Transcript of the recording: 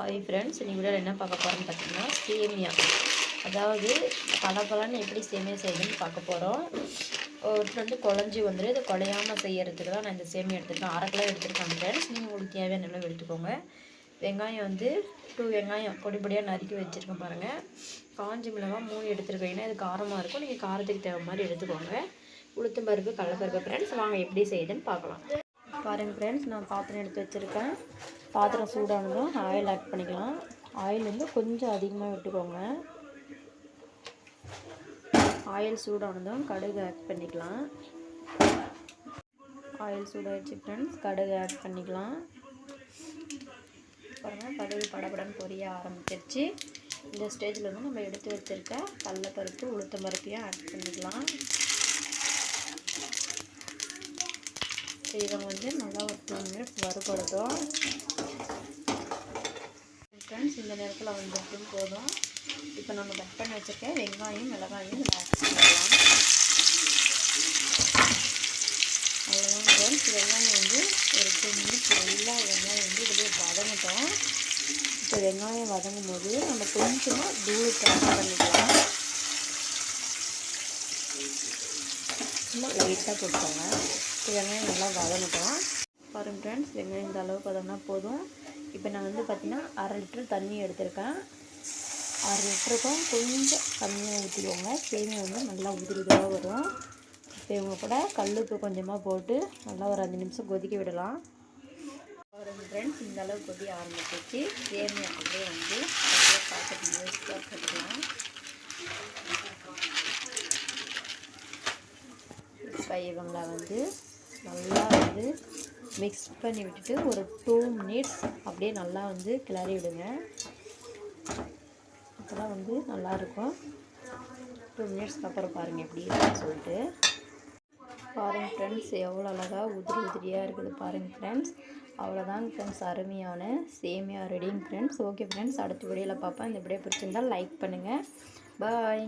Hi friends நீங்கள் விட என்ன பார்க்க போகிறோம்னு பார்த்தீங்கன்னா சேமியா. அதாவது பலப்பலன்னு எப்படி சேமியா செய்யுதுன்னு பார்க்க போகிறோம் ஒரு வந்து குழஞ்சி வந்துடும் இது குழையாமல் செய்யறதுக்கு தான் நான் இந்த சேமியா எடுத்துருக்கேன். அரை கிலோ எடுத்துருக்கேன் ஃப்ரெண்ட்ஸ் நீங்கள் உங்களுக்கு தேவையான அளவு எடுத்துக்கோங்க. வெங்காயம் வந்து டூ வெங்காயம் பொடி பொடியாக நறுக்கி வச்சுருக்கேன் பாருங்கள் காஞ்சி மிளகாய் மூணு எடுத்துருக்கேன். ஏன்னா இது காரமாக இருக்கும். நீங்கள் காரத்துக்கு தேவை மாதிரி எடுத்துக்கோங்க. உளுத்தம் பருப்பு கடலப்பருப்பு ஃப்ரெண்ட்ஸ் வாங்க எப்படி செய்யுதுன்னு பார்க்கலாம். பாருங்கள் ஃப்ரெண்ட்ஸ் நான் பாத்திரம் எடுத்து வச்சுருக்கேன். பாத்திரம் சூடானதும் ஆயில் ஆட் பண்ணிக்கலாம். ஆயில் வந்து கொஞ்சம் அதிகமாக விட்டுக்கோங்க. ஆயில் சூடானதும் கடுகு ஆட் பண்ணிக்கலாம். ஆயில் சூடாகிடுச்சு ஃப்ரெண்ட்ஸ் கடுகு ஆட் பண்ணிக்கலாம். பாருங்கள் கடுகு படபடன்னு பொரிய ஆரம்பிச்சிருச்சு. இந்த ஸ்டேஜில் வந்து நம்ம எடுத்து வச்சுருக்க கடலப்பருப்பு உளுத்தம் பருப்பையும் ஆட் பண்ணிக்கலாம். இதை வந்து நல்லா ஒரு டூ மினிட்ஸ் வறுபடுதும் ஃப்ரெண்ட்ஸ் இந்த நேரத்தில் வந்துட்டும் போதும். இப்போ நம்ம கட் பண்ணி வச்சுருக்க வெங்காயம் மிளகாயும் இதில் அவ்வளோதான் ஃப்ரெண்ட்ஸ் வெங்காயம் வந்து ஒரு டூ மினிட்ஸ் நல்லா வெங்காயம் வந்து இதில் வதங்கட்டும். இப்போ வெங்காயம் வதங்கும் போது நம்ம கொஞ்சமாக தூளுக்கு ஆட் பண்ணிக்கலாம். சும்மா லைட்டாக கொடுத்தாங்க வெங்காயம் நல்லா வதங்கட்டும். பாருங்க ஃப்ரெண்ட்ஸ் வெங்காயம் இந்த அளவுக்கு வதங்கினா போதும். இப்போ நான் வந்து பார்த்திங்கன்னா அரை லிட்டர் தண்ணி எடுத்திருக்கேன். அரை லிட்டருக்கும் கொஞ்சம் கம்மியாக ஊற்றிக்கோங்க சேமியா வந்து நல்லா உதிரிதாக வரும். இப்போ இவங்க கூட கல்லுப்பு கொஞ்சமாக போட்டு நல்லா ஒரு அஞ்சு நிமிஷம் கொதிக்க விடலாம். பாருங்க ஃப்ரெண்ட்ஸ் இந்த அளவுக்கு கொதி ஆரம்பிச்சிச்சு சேமியா அப்படியே வந்து அப்படியே பார்த்துட்டு முயற்சியாக போட்டுக்கலாம் இப்போ இவங்களை வந்து நல்லா வந்து மிக்ஸ் பண்ணி விட்டுட்டு ஒரு டூ மினிட்ஸ் அப்படியே நல்லா வந்து கிளறி விடுங்க. அப்போதான் வந்து நல்லாயிருக்கும் டூ மினிட்ஸ்க்கு அப்புறம் பாருங்கள் எப்படி இருக்குன்னு சொல்லிட்டு. பாருங்கள் ஃப்ரெண்ட்ஸ் எவ்வளோ அழகாக உதிரி உதிரியாக இருக்குது பாருங்கள் ஃப்ரெண்ட்ஸ் அவ்வளோதாங்க ஃப்ரெண்ட்ஸ் அருமையான சேமியா ரெடிங் ஃப்ரெண்ட்ஸ் ஓகே ஃப்ரெண்ட்ஸ் அடுத்த வீடியோவில் பார்ப்பேன். இந்த வீடியோ பிடிச்சிருந்தால் லைக் பண்ணுங்கள் பாய்